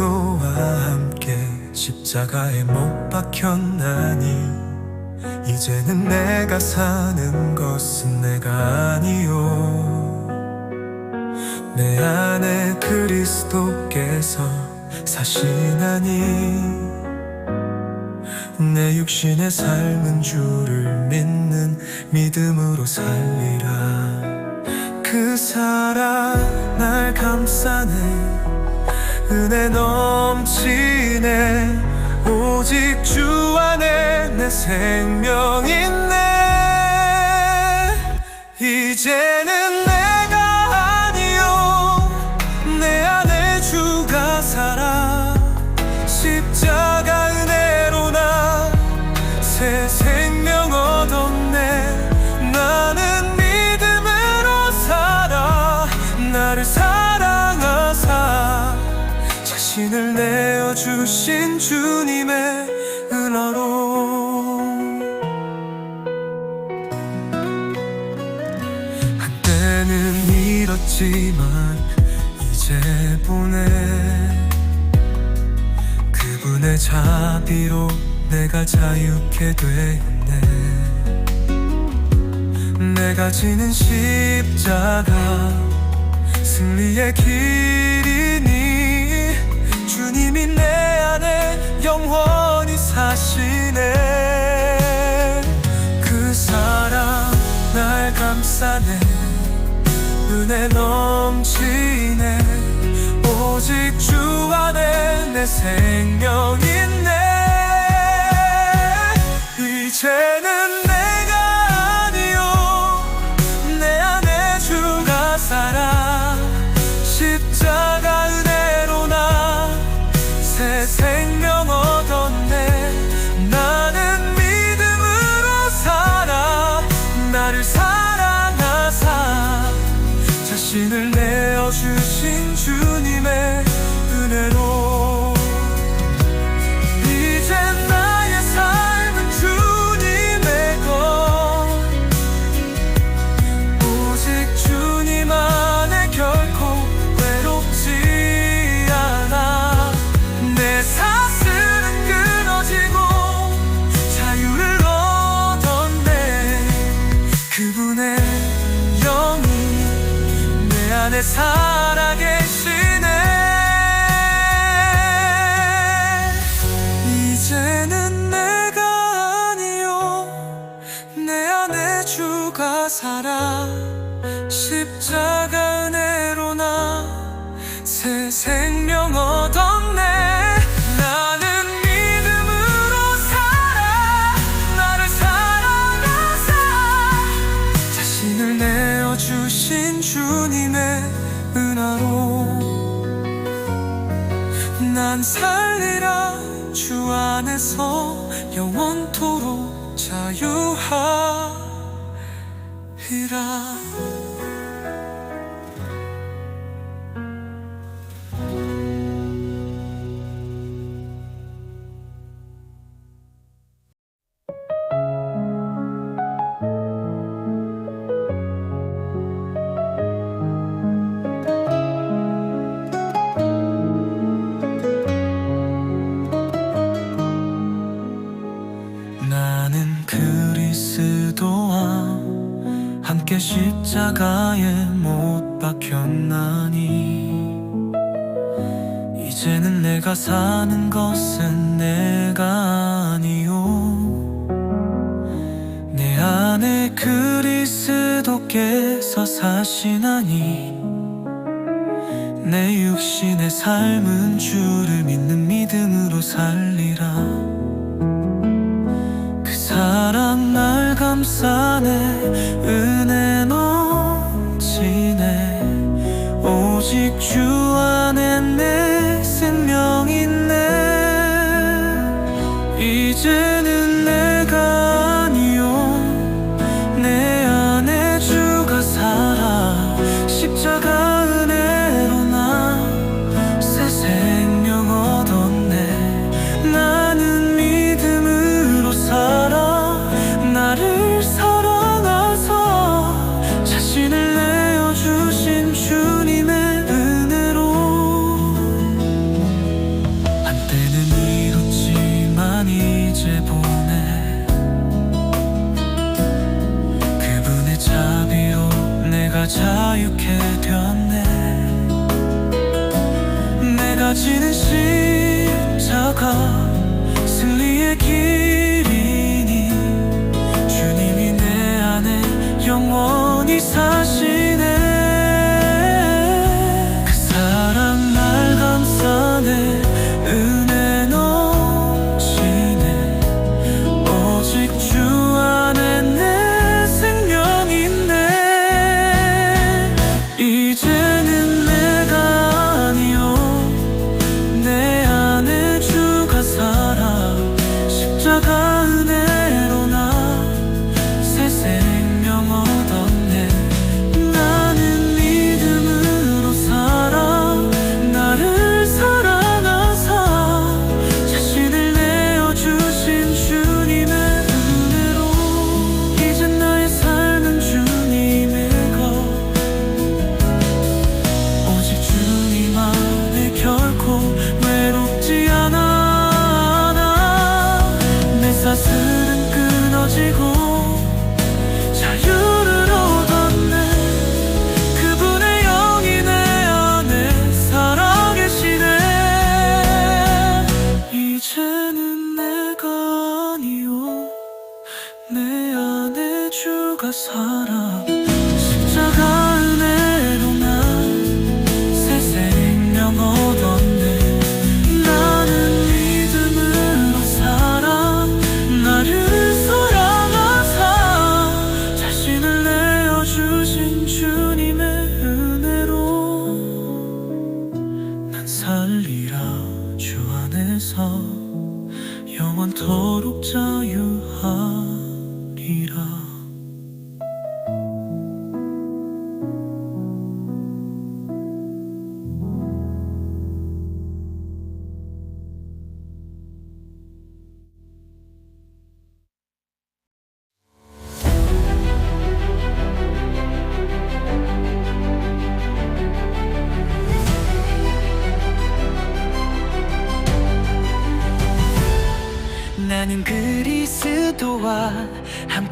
그리스도와 함께 십자가에 못 박혔나니? 이제는 내가 사는 것은 내가 아니요. 내 안에 그리스도께서 사시나니? 내 육신의 삶은 주를 믿는 믿음으로 살리라. 그 사랑 날 감싸네 은혜 넘치네. 오직 주 안에 내 생명 있네 이제 주신 주님의 은혜로. 한때는 잃었지만 이제 보내. 그분의 자비로 내가 자유케 되었네. 내가 지는 십자가 승리의 길이니 주님이 내 안에 영원히 사시네. 그 사랑 날 감싸네. 은혜 넘치네. 오직 주 안에 내 생명 있네 이 자신을 내어주신 주 내안 나는 십자가에 못 박혔나니? 이제는 내가 사는 것은 내가 아니요 내 안에 그리스도께서 사시나니? 내 육신의 삶은 주를 믿는 믿음으로 살리라. 그 사랑 날 감싸네 은혜 넘 오직 주 안에 내 생명 있네. 이제는 영원히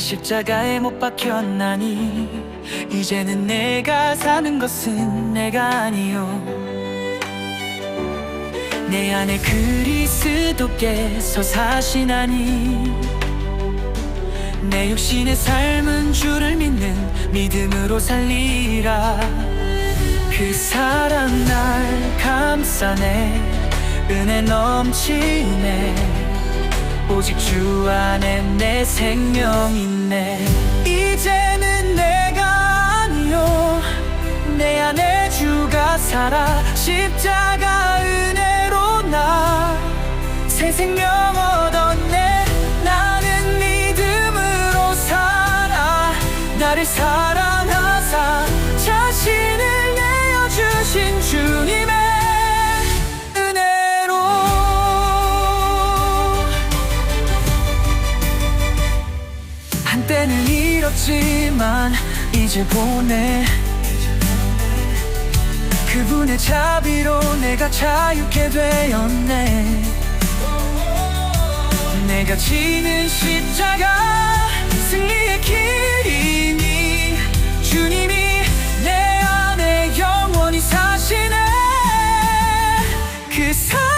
십자가에 못 박혔나니 이제는 내가 사는 것은 내가 아니요 내 안에 그리스도께서 사시나니 내 육신의 삶은 주를 믿는 믿음으로 살리라 그 사랑 날 감싸네 은혜 넘치네 오직 주 안에 내 생명 있네 이제는 내가 아니요. 내 안에 주가 살아 십자가 은혜로 나 새 생명 얻었네. 나는 믿음으로 살아. 나를 사랑 한때는 잃었지만 이제 보내. 그분의 자비로 내가 자유케 되었네. 내가 지는 십자가 승리의 길이니 주님이 내 안에 영원히 사시네. 그 사랑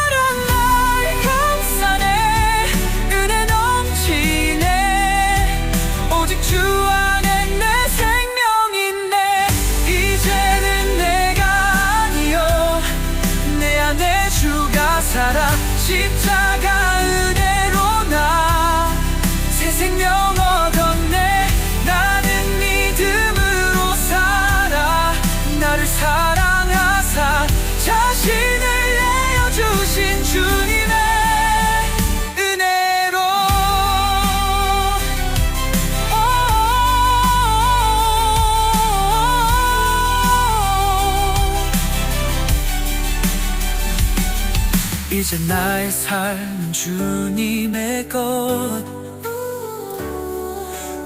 이제 나의 삶은 주님의 것.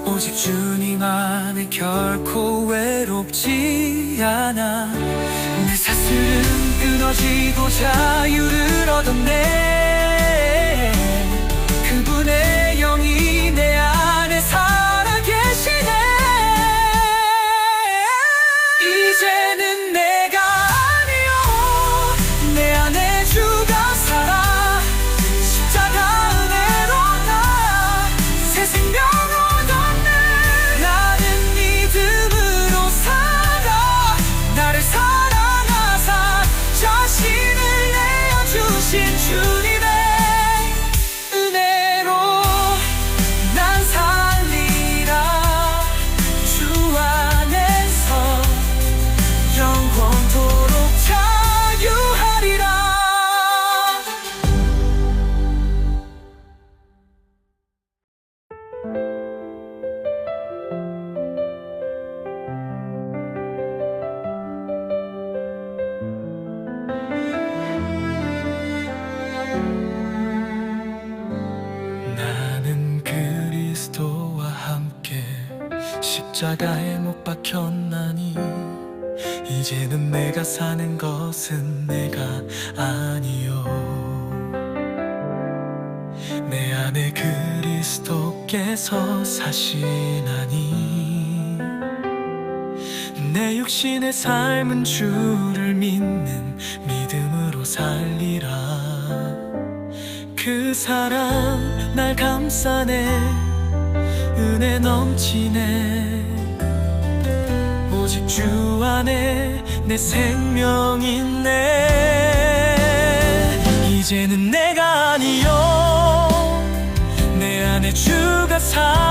오직 주님 안에 결코 외롭지 않아. 내 사슬은 끊어지고 자유를 얻었네. 그분의 십자가에 못 박혔나니 이제는 내가 사는 것은 내가 아니요. 내 안에 그리스도께서 사시나니 내 육신의 삶은 주를 믿는 믿음으로 살리라. 그 사랑 날 감싸네 은혜 넘치네 오직 주 안에 내 생명 있네 이제는 내가 아니요. 내 안에 주가 살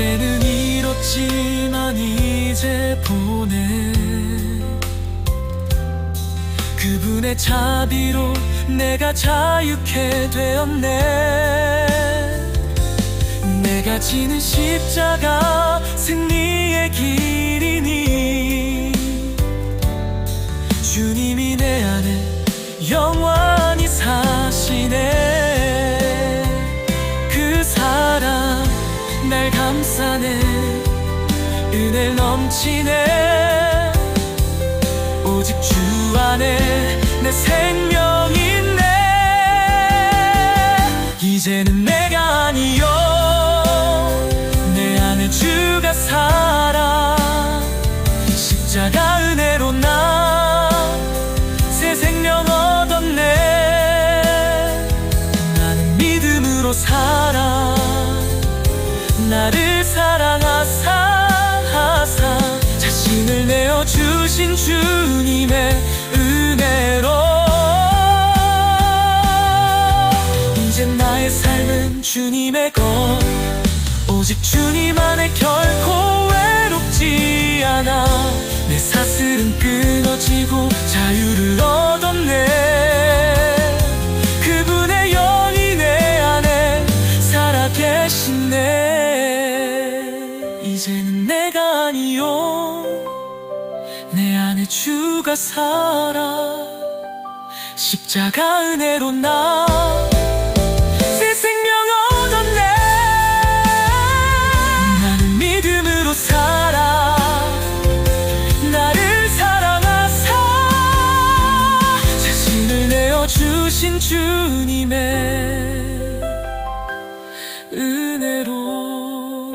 때는 잃었지만 이제 보내. 그분의 자비로 내가 자유케 되었네. 내가 지는 십자가 승리의 길이니. 주님이 내 안에 영원히 사시네 날 감싸네 은혜 넘치네 주님의 것 오직 주님 안에 결코 외롭지 않아. 내 사슬은 끊어지고 자유를 얻었네. 그분의 영이 내 안에 살아계시네. 이제는 내가 아니요. 내 안에 주가 살아. 십자가 은혜로 나 주님의 은혜로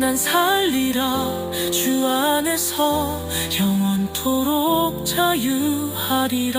난 살리라. 주 안에서 영원토록 자유하리라